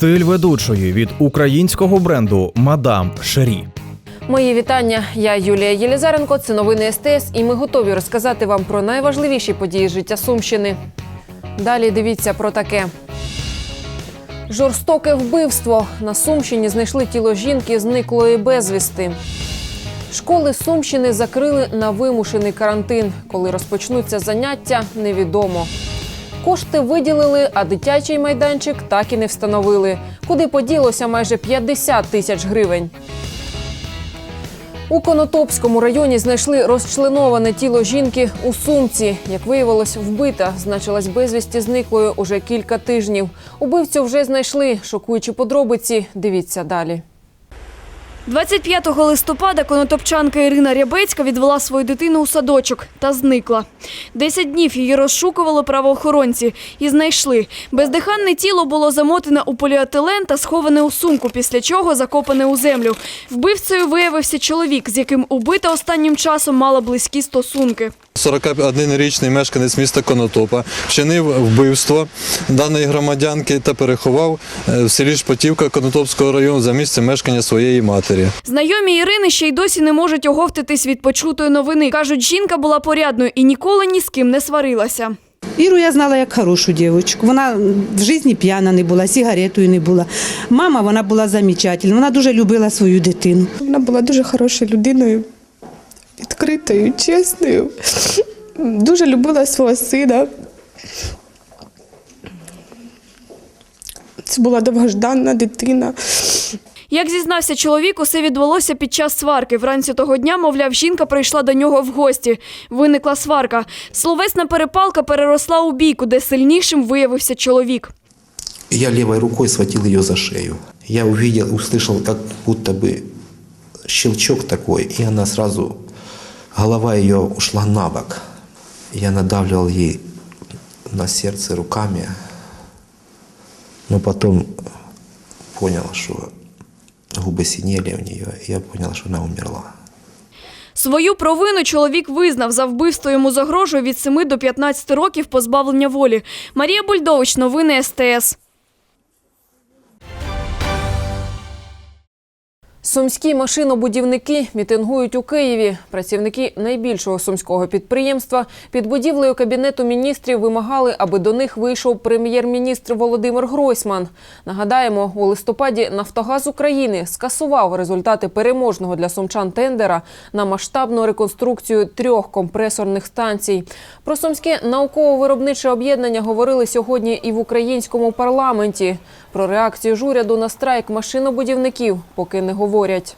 Стиль ведучої від українського бренду Мадам Шері. Мої вітання. Я Юлія Єлізаренко. Це новини СТС, і ми готові розказати вам про найважливіші події життя Сумщини. Далі дивіться про таке. Жорстоке вбивство. На Сумщині знайшли тіло жінки, зниклої безвісти. Школи Сумщини закрили на вимушений карантин. Коли розпочнуться заняття, невідомо. Кошти виділили, а дитячий майданчик так і не встановили. Куди поділося майже 50 тисяч гривень. У Конотопському районі знайшли розчленоване тіло жінки у сумці. Як виявилось, вбита значилась безвісті зниклою уже кілька тижнів. Убивцю вже знайшли. Шокуючі подробиці. Дивіться далі. 25 листопада конотопчанка Ірина Рябецька відвела свою дитину у садочок та зникла. Десять днів її розшукували правоохоронці і знайшли. Бездиханне тіло було замотане у поліетилен та сховане у сумку, після чого закопане у землю. Вбивцею виявився чоловік, з яким убита останнім часом мала близькі стосунки. 41-річний мешканець міста Конотопа вчинив вбивство даної громадянки та переховав е, в селі Шпатівка Конотопського району за місцем мешкання своєї матері. Знайомі Ірини ще й досі не можуть оговтатись від почутої новини. Кажуть, жінка була порядною і ніколи ні з ким не сварилася. Іру я знала як хорошу дівчинку. Вона в житті п'яна не була, сигаретою не була. Мама вона була замечательна, вона дуже любила свою дитину. Вона була дуже хорошою людиною, відкритою, чесною. Дуже любила свого сина. Це була довгожданна дитина. Як зізнався чоловік, усе відбулося під час сварки. Вранці того дня, мовляв, жінка прийшла до нього в гості. Виникла сварка. Словесна перепалка переросла у бійку, де сильнішим виявився чоловік. Я левой рукой схватил ее за шею. Я увидел, услышал, как будто бы щелчок такой, и она сразу, голова ее ушла на бок. Я надавливал ей на сердце руками, но потом понял, что губы синели у нее, и я понял, что она умерла. Свою провину чоловік визнав. За вбивство йому загрожує від 7 до 15 років позбавлення волі. Марія Бульдович, новини СТС. Сумські машинобудівники мітингують у Києві. Працівники найбільшого сумського підприємства під будівлею кабінету міністрів вимагали, аби до них вийшов прем'єр-міністр Володимир Гройсман. Нагадаємо, у листопаді Нафтогаз України скасував результати переможного для сумчан тендера на масштабну реконструкцію трьох компресорних станцій. Про сумське науково-виробниче об'єднання говорили сьогодні і в українському парламенті. Про реакцію ж уряду на страйк машинобудівників поки не говорять.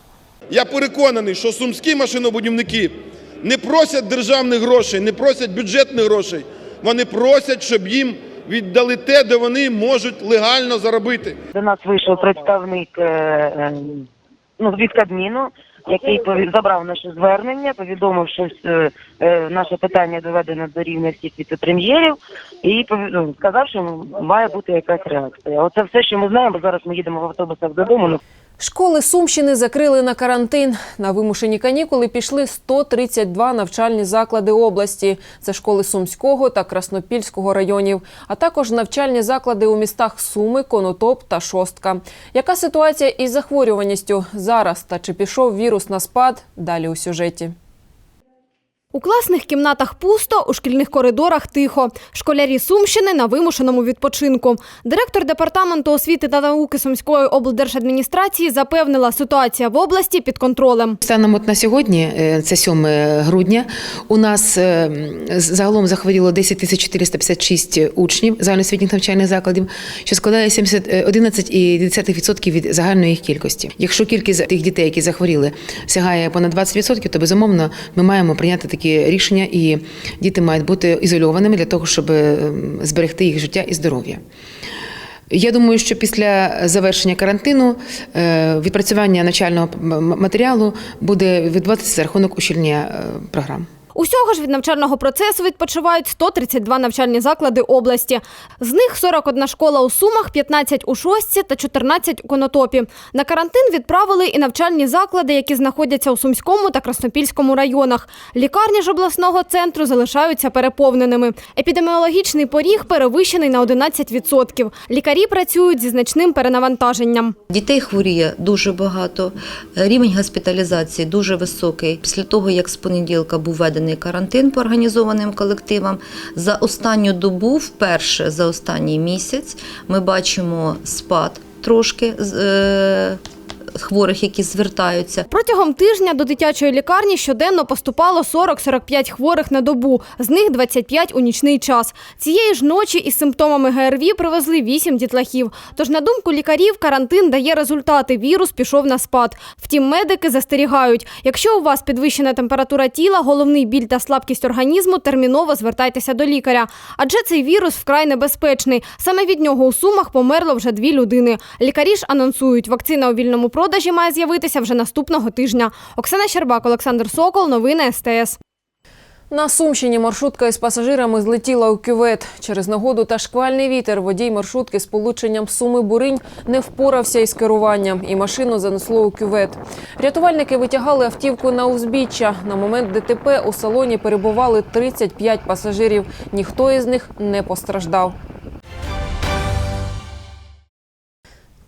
Я переконаний, що сумські машинобудівники не просять державних грошей, не просять бюджетних грошей. Вони просять, щоб їм віддали те, де вони можуть легально заробити. До нас вийшов представник е, е, ну, від Кабміну, який забрав наше звернення, повідомив, що е, наше питання доведено до рівня всіх віце-прем'єрів, і ну, сказав, що має бути якась реакція. Оце все, що ми знаємо. Зараз ми їдемо в автобусах додому. Ну, Школи Сумщини закрили на карантин. На вимушені канікули пішли 132 навчальні заклади області. Це школи Сумського та Краснопільського районів, а також навчальні заклади у містах Суми, Конотоп та Шостка. Яка ситуація із захворюваністю зараз та чи пішов вірус на спад? Далі у сюжеті. У класних кімнатах пусто, у шкільних коридорах тихо. Школярі Сумщини на вимушеному відпочинку. Директор департаменту освіти та науки Сумської облдержадміністрації запевнила, ситуація в області під контролем. Станом от на сьогодні, е, це 7 грудня, у нас е, загалом захворіло 10 тисяч 456 учнів загальноосвітніх навчальних закладів, що складає 70, е, 11,2% від загальної їх кількості. Якщо кількість тих дітей, які захворіли, сягає понад 20%, то безумовно ми маємо прийняти такі рішення, і діти мають бути ізольованими для того, щоб е, зберегти їх життя і здоров'я. Я думаю, що після завершення карантину е, відпрацювання начального матеріалу буде відбуватися за рахунок ущільнення е, програм. Усього ж від навчального процесу відпочивають 132 навчальні заклади області. З них 41 школа у Сумах, 15 у Шостці та 14 у Конотопі. На карантин відправили і навчальні заклади, які знаходяться у Сумському та Краснопільському районах. Лікарні ж обласного центру залишаються переповненими. Епідеміологічний поріг перевищений на 11%. Лікарі працюють зі значним перенавантаженням. Дітей хворіє дуже багато, рівень госпіталізації дуже високий. Після того, як з понеділка був введений карантин по організованим колективам, за останню добу, вперше за останній місяць, ми бачимо спад трошки е, хворих, які звертаються. Протягом тижня до дитячої лікарні щоденно поступало 40-45 хворих на добу, з них 25 у нічний час. Цієї ж ночі із симптомами ГРВІ привезли 8 дітлахів. Тож, на думку лікарів, карантин дає результати. Вірус пішов на спад. Втім, медики застерігають, якщо у вас підвищена температура тіла, головний біль та слабкість організму, терміново звертайтеся до лікаря. Адже цей вірус вкрай небезпечний. Саме від нього у Сумах померло вже дві людини. Лікарі ж анонсують, вакцина у вільному продажі має з'явитися вже наступного тижня. Оксана Щербак, Олександр Сокол, новини СТС. На Сумщині маршрутка із пасажирами злетіла у кювет. Через негоду та шквальний вітер водій маршрутки з полученням Суми-Буринь не впорався із керуванням і машину занесло у кювет. Рятувальники витягали автівку на узбіччя. На момент ДТП у салоні перебували 35 пасажирів. Ніхто із них не постраждав.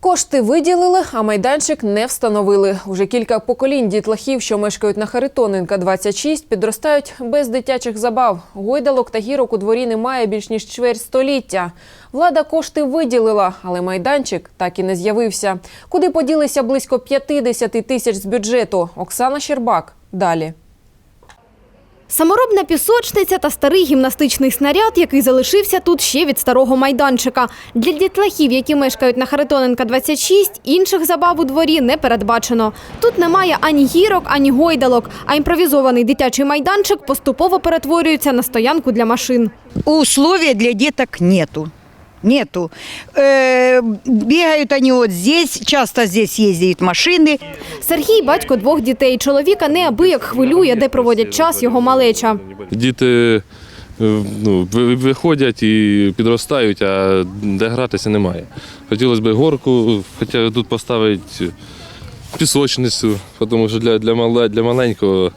Кошти виділили, а майданчик не встановили. Уже кілька поколінь дітлахів, що мешкають на Харитоненка 26, підростають без дитячих забав. Гойдалок та гірок у дворі немає більш ніж чверть століття. Влада кошти виділила, але майданчик так і не з'явився. Куди поділися близько 50 тисяч з бюджету? Оксана Щербак. Далі. Саморобна пісочниця та старий гімнастичний снаряд, який залишився тут ще від старого майданчика. Для дітлахів, які мешкають на Харитоненка 26, інших забав у дворі не передбачено. Тут немає ані гірок, ані гойдалок, а імпровізований дитячий майданчик поступово перетворюється на стоянку для машин. Условия для діток нету. Нету. Э, бегают они вот здесь, часто здесь ездят машины. Сергій батько двох дітей. Чоловіка неабияк хвилює, де проводять час його малеча. Діти е, ну, виходять і підростають, а де гратися немає. Хотілося б горку, хоча тут поставити пісочницю, тому що для, для, мале, для маленького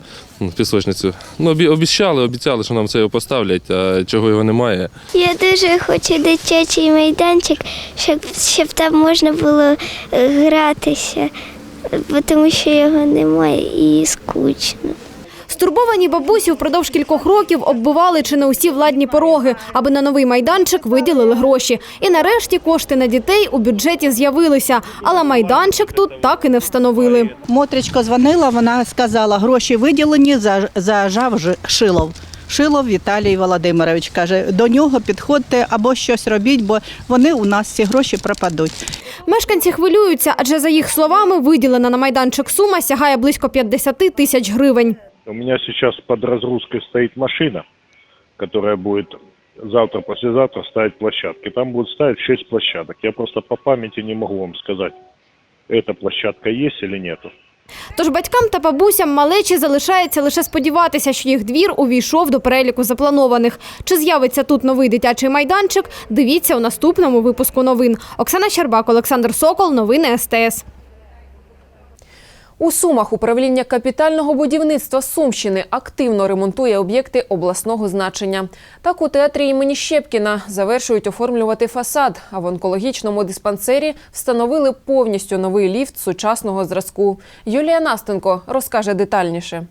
пісочницю. Ну, обі- обіцяли, обіцяли, що нам це його поставлять, а чого його немає. Я дуже хочу дитячий майданчик, щоб, щоб там можна було е, гратися, бо тому що його немає і скучно. Стурбовані бабусі впродовж кількох років оббивали чи не усі владні пороги, аби на новий майданчик виділили гроші. І нарешті кошти на дітей у бюджеті з'явилися, але майданчик тут так і не встановили. Мотричка дзвонила, вона сказала, гроші виділені, за- зажав Ж- Шилов. Шилов Віталій Володимирович каже, до нього підходьте або щось робіть, бо вони у нас ці гроші пропадуть. Мешканці хвилюються, адже за їх словами виділена на майданчик сума сягає близько 50 тисяч гривень. У меня сейчас под разгрузкой стоит машина, которая будет завтра-послезавтра ставить площадки. Там будут ставить 6 площадок. Я просто по памяти не могу вам сказать, эта площадка есть или нету. Тож батькам та бабусям малечі залишається лише сподіватися, що їх двір увійшов до переліку запланованих. Чи з'явиться тут новий дитячий майданчик? Дивіться у наступному випуску новин. Оксана Щербак, Олександр Сокол, новини СТС. У Сумах управління капітального будівництва Сумщини активно ремонтує об'єкти обласного значення. Так у театрі імені Щепкіна завершують оформлювати фасад, а в онкологічному диспансері встановили повністю новий ліфт сучасного зразку. Юлія Настенко розкаже детальніше.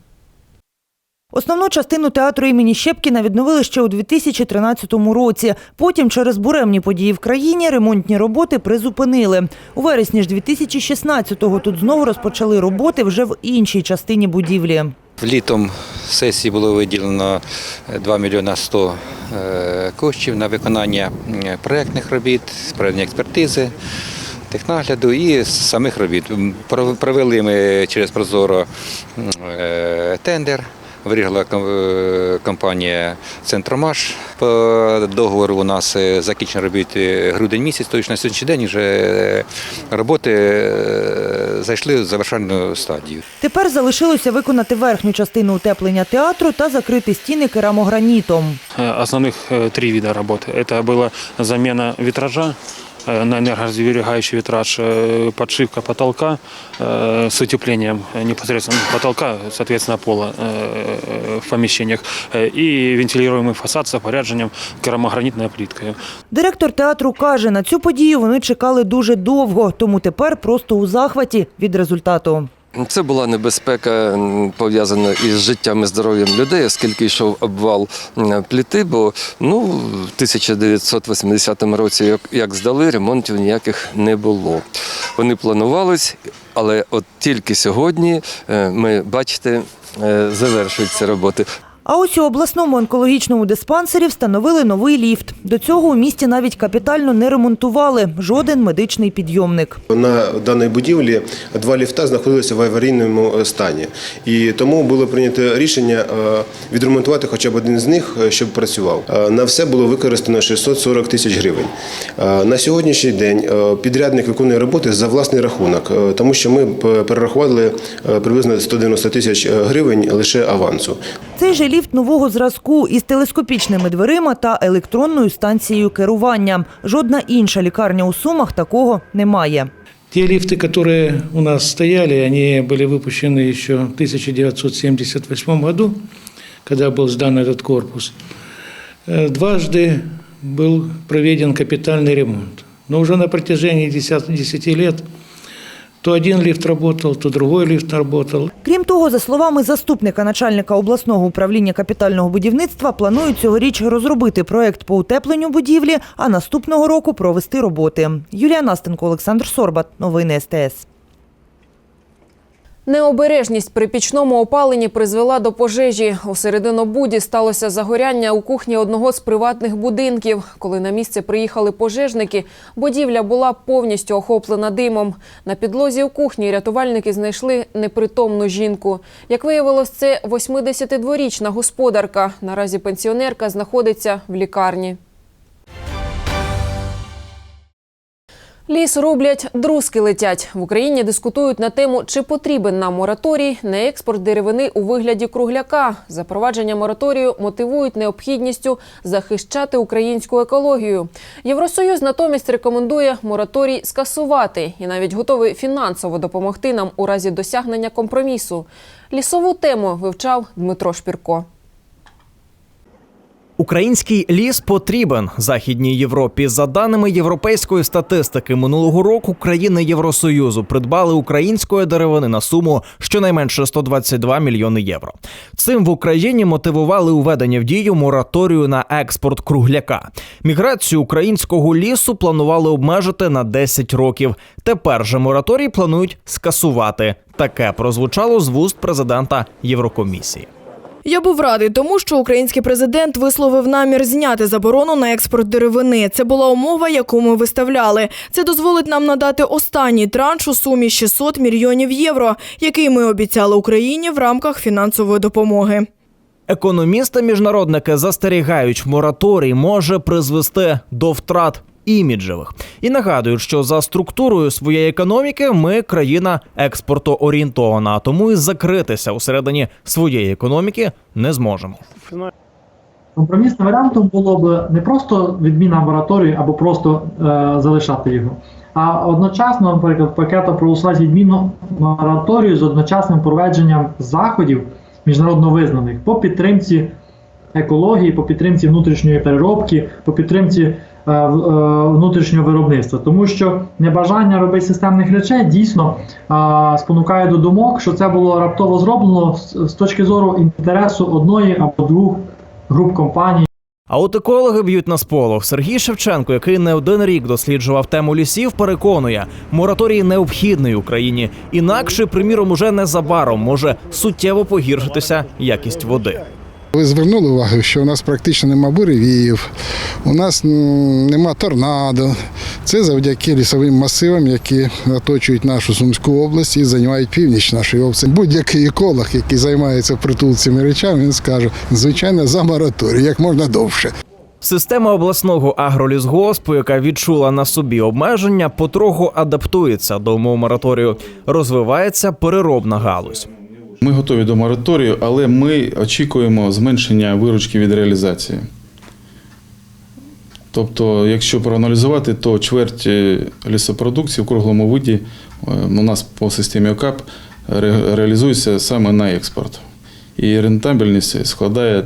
Основну частину театру імені Щепкіна відновили ще у 2013 році. Потім, через буремні події в країні, ремонтні роботи призупинили. У вересні ж 2016-го тут знову розпочали роботи вже в іншій частині будівлі. Літом сесії було виділено 2 мільйона 100 е, коштів на виконання е, проєктних робіт, проведення експертизи, технагляду і самих робіт. Провели ми через Прозоро е, тендер Вирішила ком- е, компанія Центромаш. По договору у нас е, закінчено робіт е, грудень місяць, тобто на сьогоднішній день вже е, роботи е, зайшли в завершальну стадію. Тепер залишилося виконати верхню частину утеплення театру та закрити стіни керамогранітом. Э, Основных э, три вида работы. Это была замена витража э, на энергосберегающий витраж, э, подшивка потолка э, с утеплением э, непосредственно потолка, соответственно, пола э, э, в помещениях, э, и вентилируемый фасад с опоряджением керамогранитной плиткой. Директор театру каже, на цю подію вони чекали дуже довго, тому тепер просто у захваті від результату. Це була небезпека пов'язана із життям і здоров'ям людей, оскільки йшов обвал пліти, бо ну, в 1980 році, як, як здали, ремонтів ніяких не було. Вони планувались, але от тільки сьогодні е, ми, бачите, е, завершуються роботи. А ось у обласному онкологічному диспансері встановили новий ліфт. До цього у місті навіть капітально не ремонтували жоден медичний підйомник. На даній будівлі два ліфта знаходилися в аварійному е, стані, і тому було прийнято рішення е, відремонтувати хоча б один з них, е, щоб працював. На все було використано 640 тисяч гривень. На сьогоднішній день підрядник виконує роботи за власний рахунок, тому що ми перерахували приблизно 190 тисяч гривень лише авансу. Цей же ліфт нового зразку із телескопічними дверима та електронною станцією керування. Жодна інша лікарня у Сумах такого не має. Те лифты, которые у нас стояли, они были выпущены еще в 1978 году, когда был сдан этот корпус. Э, Дважды был проведен капитальный ремонт. Но уже на протяжении 10, 10 лет то один лифт работал, то другой лифт работал. Крім того, за словами заступника начальника обласного управління капітального будівництва, планують цьогоріч розробити проект по утепленню будівлі, а наступного року провести роботи. Юлія Настенко, Олександр Сорбат. Новини СТС. Необережність при пічному опаленні призвела до пожежі. У серединобуді сталося загоряння у кухні одного з приватних будинків. Коли на місце приїхали пожежники, будівля була повністю охоплена димом. На підлозі у кухні рятувальники знайшли непритомну жінку. Як виявилось, це 82-річна господарка. Наразі пенсіонерка знаходиться в лікарні. Ліс рублять, друзки летять. В Україні дискутують на тему, чи потрібен нам мораторій на експорт деревини у вигляді кругляка. Запровадження мораторію мотивують необхідністю захищати українську екологію. Євросоюз натомість рекомендує мораторій скасувати і навіть готовий фінансово допомогти нам у разі досягнення компромісу. Лісову тему вивчав Дмитро Шпірко. Український ліс потрібен Західній Європі. За даними європейської статистики, минулого року країни Євросоюзу придбали української деревини на суму щонайменше 122 мільйони євро. Цим в Україні мотивували уведення в дію мораторію на експорт кругляка. Міграцію українського лісу планували обмежити на 10 років. Тепер же мораторій планують скасувати. Таке прозвучало з вуст президента Єврокомісії. Я був радий тому, що український президент висловив намір зняти заборону на експорт деревини. Це була умова, яку ми виставляли. Це дозволить нам надати останній транш у сумі 600 мільйонів євро, який ми обіцяли Україні в рамках фінансової допомоги. Економісти-міжнародники застерігають, мораторій може призвести до втрат іміджевих і нагадують, що за структурою своєї економіки ми країна експортоорієнтована, тому і закритися усередині своєї економіки не зможемо. Компромісним варіантом було б не просто відміна мораторію або просто е, залишати його, а одночасно, наприклад, пакетом проголосувати відміну мораторію з одночасним проведенням заходів міжнародно визнаних по підтримці екології, по підтримці внутрішньої переробки, по підтримці внутрішнього виробництва. Тому що небажання робити системних речей дійсно е, спонукає до думок, що це було раптово зроблено з точки зору інтересу одної або двох груп компаній. А от екологи б'ють на сполох. Сергій Шевченко, який не один рік досліджував тему лісів, переконує, мораторій необхідний Україні. Інакше, приміром, уже незабаром може суттєво погіршитися якість води. Ви звернули увагу, що у нас практично нема буревіїв, у нас нема торнадо. Це завдяки лісовим масивам, які оточують нашу Сумську область і займають північ нашої області. Будь-який еколог, який займається впритул цими речами, він скаже, звичайно, за мораторій, як можна довше. Система обласного агролісгоспу, яка відчула на собі обмеження, потроху адаптується до умов мораторію. Розвивається переробна галузь. Ми готові до мораторію, але ми очікуємо зменшення виручки від реалізації. Тобто, якщо проаналізувати, то чверть е, лісопродукції в круглому виді е, у нас по системі ОКАП реалізується саме на експорт. І рентабельність складає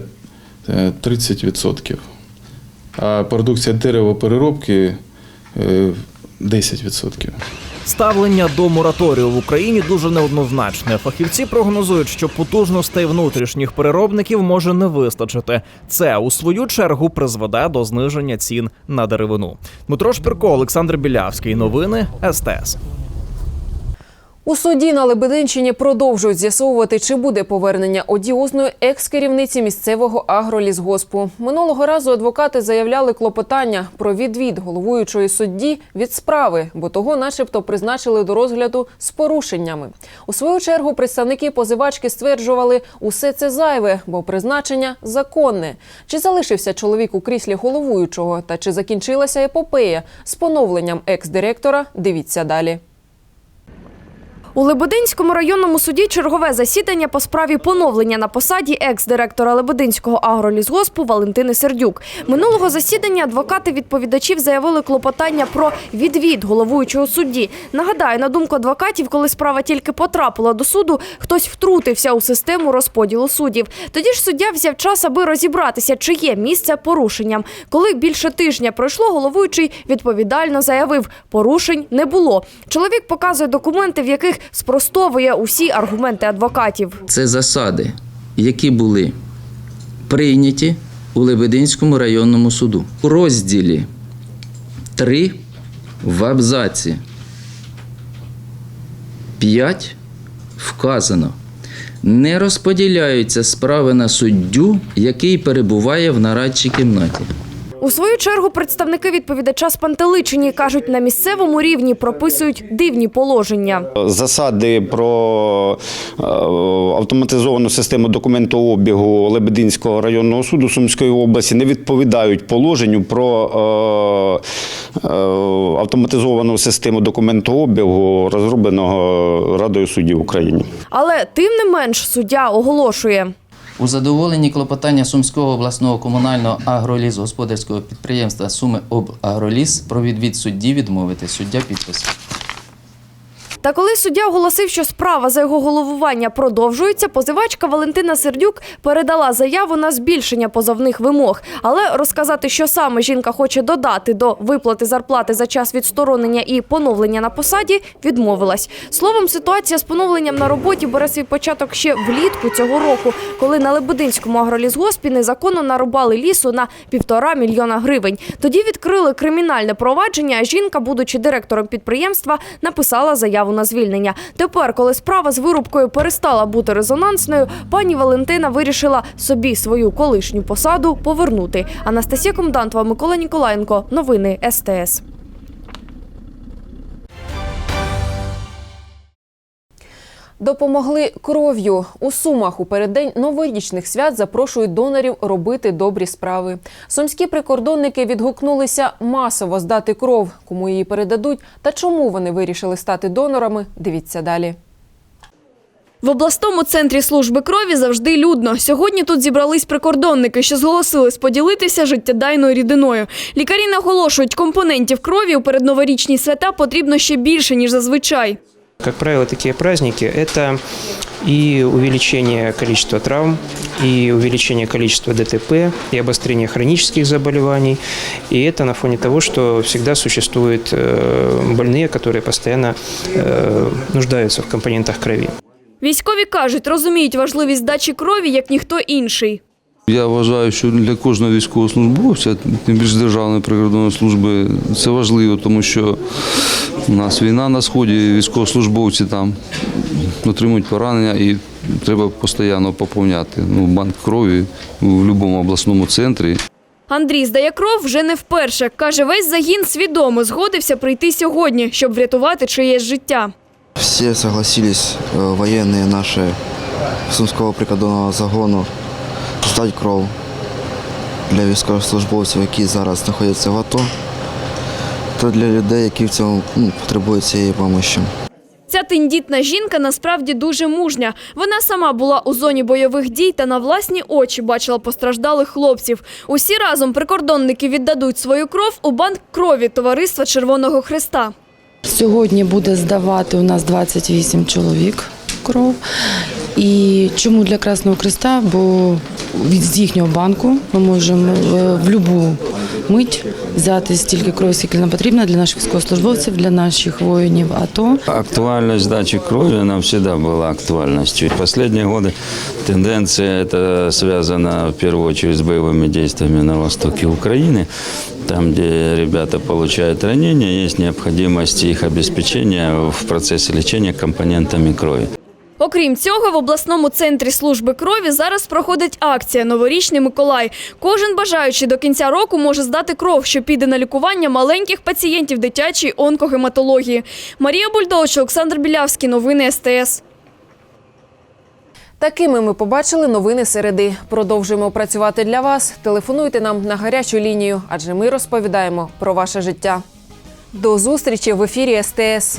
е, 30%. А продукція деревопереробки е, 10%. Ставлення до мораторію в Україні дуже неоднозначне. Фахівці прогнозують, що потужностей внутрішніх переробників може не вистачити. Це у свою чергу призведе до зниження цін на деревину. Дмитро Шпірко, Олександр Білявський. Новини СТС. У суді на Лебединщині продовжують з'ясовувати, чи буде повернення одіозної екс-керівниці місцевого агролісгоспу. Минулого разу адвокати заявляли клопотання про відвід головуючої судді від справи, бо того, начебто, призначили до розгляду з порушеннями. У свою чергу представники позивачки стверджували, усе це зайве, бо призначення законне. Чи залишився чоловік у кріслі головуючого, та чи закінчилася епопея з поновленням екс-директора? Дивіться далі. У Лебединському районному суді чергове засідання по справі поновлення на посаді екс-директора Лебединського агролісгоспу Валентини Сердюк. Минулого засідання адвокати відповідачів заявили клопотання про відвід головуючого судді. Нагадаю, на думку адвокатів, коли справа тільки потрапила до суду, хтось втрутився у систему розподілу суддів. Тоді ж суддя взяв час, аби розібратися, чи є місце порушенням. Коли більше тижня пройшло, головуючий відповідально заявив, порушень не було. Чоловік показує документи, в яких спростовує усі аргументи адвокатів. Це засади, які були прийняті у Лебединському районному суду. У розділі 3 в абзаці 5 вказано. Не розподіляються справи на суддю, який перебуває в нарадчій кімнаті. У свою чергу представники відповідача спантеличені кажуть, на місцевому рівні прописують дивні положення. Засади про е, автоматизовану систему документообігу Лебединського районного суду Сумської області не відповідають положенню про е, е, автоматизовану систему документообігу, розробленого Радою суддів України. Але тим не менш суддя оголошує. У задоволенні клопотання Сумського обласного комунального агролізгосподарського підприємства Суми Обагроліс про відвід судді відмовити. Суддя підпис. Та коли суддя оголосив, що справа за його головування продовжується, позивачка Валентина Сердюк передала заяву на збільшення позовних вимог. Але розказати, що саме жінка хоче додати до виплати зарплати за час відсторонення і поновлення на посаді, відмовилась. Словом, ситуація з поновленням на роботі бере свій початок ще влітку цього року, коли на Лебединському агролісгоспі незаконно нарубали лісу на півтора мільйона гривень. Тоді відкрили кримінальне провадження. а Жінка, будучи директором підприємства, написала заяву на звільнення. Тепер, коли справа з вирубкою перестала бути резонансною, пані Валентина вирішила собі свою колишню посаду повернути. Анастасія Комдантова, Микола Ніколаєнко. Новини СТС. Допомогли кров'ю у сумах у переддень новорічних свят запрошують донорів робити добрі справи. Сумські прикордонники відгукнулися масово здати кров, кому її передадуть та чому вони вирішили стати донорами. Дивіться далі. В обласному центрі служби крові завжди людно. Сьогодні тут зібрались прикордонники, що зголосились поділитися життєдайною рідиною. Лікарі наголошують, компонентів крові у передноворічні свята потрібно ще більше ніж зазвичай. Как правило, такие праздники – это и увеличение количества травм, и увеличение количества ДТП, и обострение хронических заболеваний. И это на фоне того, что всегда существуют э, больные, которые постоянно э, нуждаются в компонентах крови. Військові кажуть, розуміють важливість здачі крові як ніхто інший. Я вважаю, що для кожного військовослужбовця, тим більше Державної прикордонної служби, це важливо, тому що у нас війна на сході, військовослужбовці там отримують поранення і треба постійно поповняти ну, банк крові в будь-якому обласному центрі. Андрій здає кров вже не вперше. Каже, весь загін свідомо згодився прийти сьогодні, щоб врятувати чиєсь життя. Все согласились, э, военные наши Сумского прикордонного загону, сдать кровь. для військовослужбовців, які зараз знаходяться в АТО, та для людей, які в цьому ну, потребують цієї допомоги. Ця тендітна жінка насправді дуже мужня. Вона сама була у зоні бойових дій та на власні очі бачила постраждалих хлопців. Усі разом прикордонники віддадуть свою кров у банк крові Товариства Червоного Христа. Сьогодні буде здавати у нас 28 чоловік кров. І чому для Красного Христа? Бо від з їхнього банку ми можемо е, в будь-яку мить взяти стільки крові, скільки нам потрібно для наших військовослужбовців, для наших воїнів АТО. Актуальность сдачи крови, она всегда была актуальностью. В последние годы тенденция это связана в первую очередь с боевыми действиями на востоке Украины. Там, где ребята получают ранения, есть необходимость их обеспечения в процессе лечения компонентами крови. Окрім цього, в обласному центрі служби крові зараз проходить акція Новорічний Миколай. Кожен бажаючий до кінця року може здати кров, що піде на лікування маленьких пацієнтів дитячої онкогематології. Марія Бульдович, Олександр Білявський. Новини СТС. Такими ми побачили новини середи. Продовжуємо працювати для вас. Телефонуйте нам на гарячу лінію, адже ми розповідаємо про ваше життя. До зустрічі в ефірі СТС.